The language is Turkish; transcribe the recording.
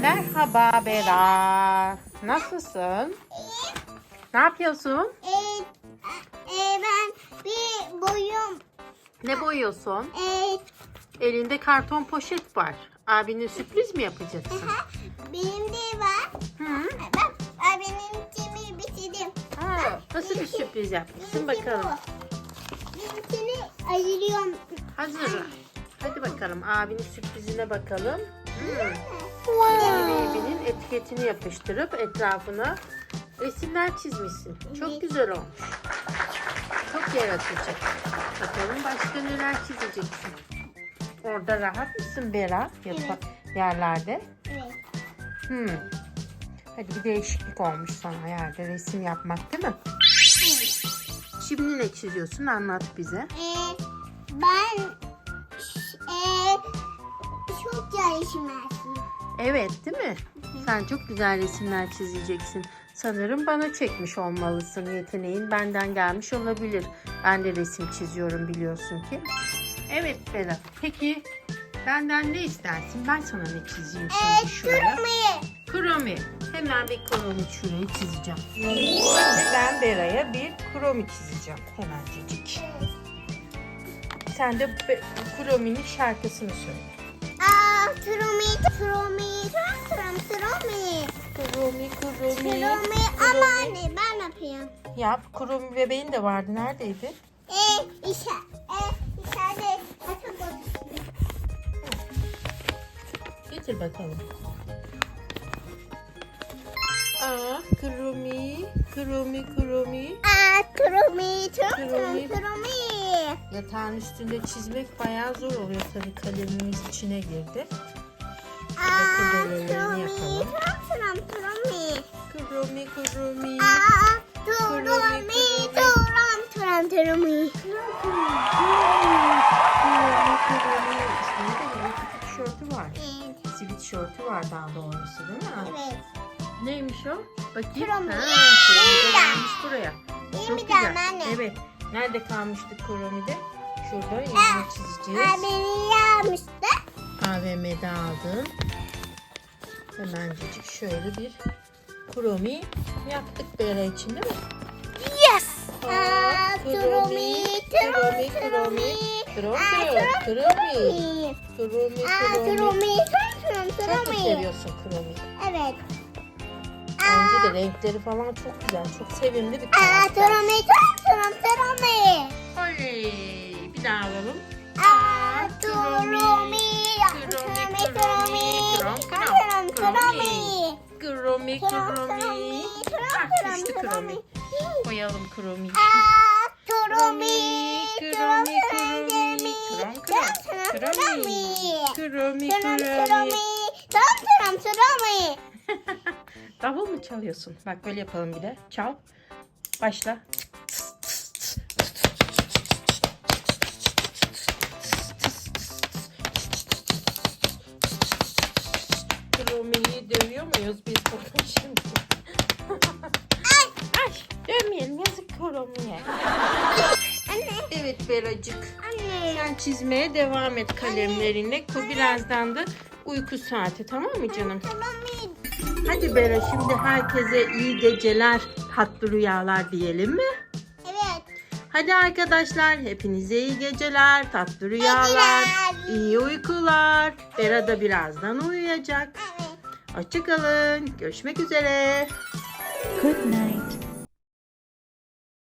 Merhaba Bera. Nasılsın? Ne yapıyorsun? Ee, e, ben bir boyum Ne boyuyorsun? e, Elinde karton poşet var. Abine sürpriz mi yapacaksın? aha, benim de var. Hı? Bak benim kimi bitirdim. Ha, nasıl bir sürpriz yapmışsın bakalım. Benimkini ayırıyorum. Hazır. Hadi bakalım abinin sürprizine bakalım. Hmm. Wow. Etiketini yapıştırıp etrafına resimler çizmişsin. Çok Evet. güzel olmuş. Çok yaratıcı. Bakalım başka neler çizeceksin. Orada rahat mısın Bera? Yata- yerlerde. Evet. Hmm. Hadi bir değişiklik olmuş sana yerde resim yapmak değil mi? Şimdi ne çiziyorsun anlat bize. Ee, ben e, çok yarışmazsın. Evet değil mi? Sen çok güzel resimler çizeceksin. Sanırım bana çekmiş olmalısın. Yeteneğin benden gelmiş olabilir. Ben de resim çiziyorum biliyorsun ki. Evet Bela. Peki benden ne istersin? Ben sana ne çizeyim Ee, şimdi şuraya? kırmızı. Kromi. Hemen bir kromi şuraya çizeceğim. Şimdi ben Bera'ya bir kromi çizeceğim. Hemencecik. Sen de krominin şarkısını söyle. Aa, tromi, tromi, trom, tromi. Kromi, kromi, Tromi ama anne ben yapayım. Yap. Kromi bebeğin de vardı. Neredeydi? E, işe, e, içeride. Getir bakalım. Aa, kromi, kromi, kromi. Aa, tromi, trom, trom, Yatağın üstünde çizmek bayağı zor oluyor tabii kalemimiz içine girdi. Aa, trom, trom, tromi. Kromi, kromi. Aa, de bir küçük tişörtü var. Evet, Sivit tişörtü var daha doğrusu değil mi? evet. Neymiş o? Bakayım. Kromi. Ha, Yeniden. varmış buraya. Çok güzel. Evet. Nerede kalmıştık kromide? Şurada Aa, çizeceğiz. Aa, beni yapmıştı. AVM'de aldım. Hemencecik şöyle bir kromi yaptık Bera için değil mi? Yes. Tromi. kromi, Aa, kromi. tromi, trom, trom, Çok mu seviyorsun kromi? Evet. Bence de renkleri falan çok güzel. Çok sevimli bir Aa, karakter. trom, trom, tromi. Oley! Bir daha alalım. Aa, tromi. krom, Aa, krom, trom, kromi. Kromi, Ah, düştü kromi. Koyalım kromi. Aa, trom, kromi, tromi. krom, krom. Kromi, kromi, kromi. Trom, trom, tromi. Davul mu çalıyorsun? Bak böyle yapalım bir de. Çal. Başla. Kromi'yi dövüyor muyuz biz bakın şimdi? Ay dövmeyelim yazık Kromi'ye. Anne, Evet Beracık. anne. Sen çizmeye devam et kalemlerinle. Bu birazdan da uyku saati tamam mı canım? Tromi. Hadi Bera şimdi herkese iyi geceler, tatlı rüyalar diyelim mi? Evet. Hadi arkadaşlar hepinize iyi geceler, tatlı rüyalar, geceler. iyi uykular. Bera da birazdan uyuyacak. Evet. Hoşçakalın, görüşmek üzere. Good night.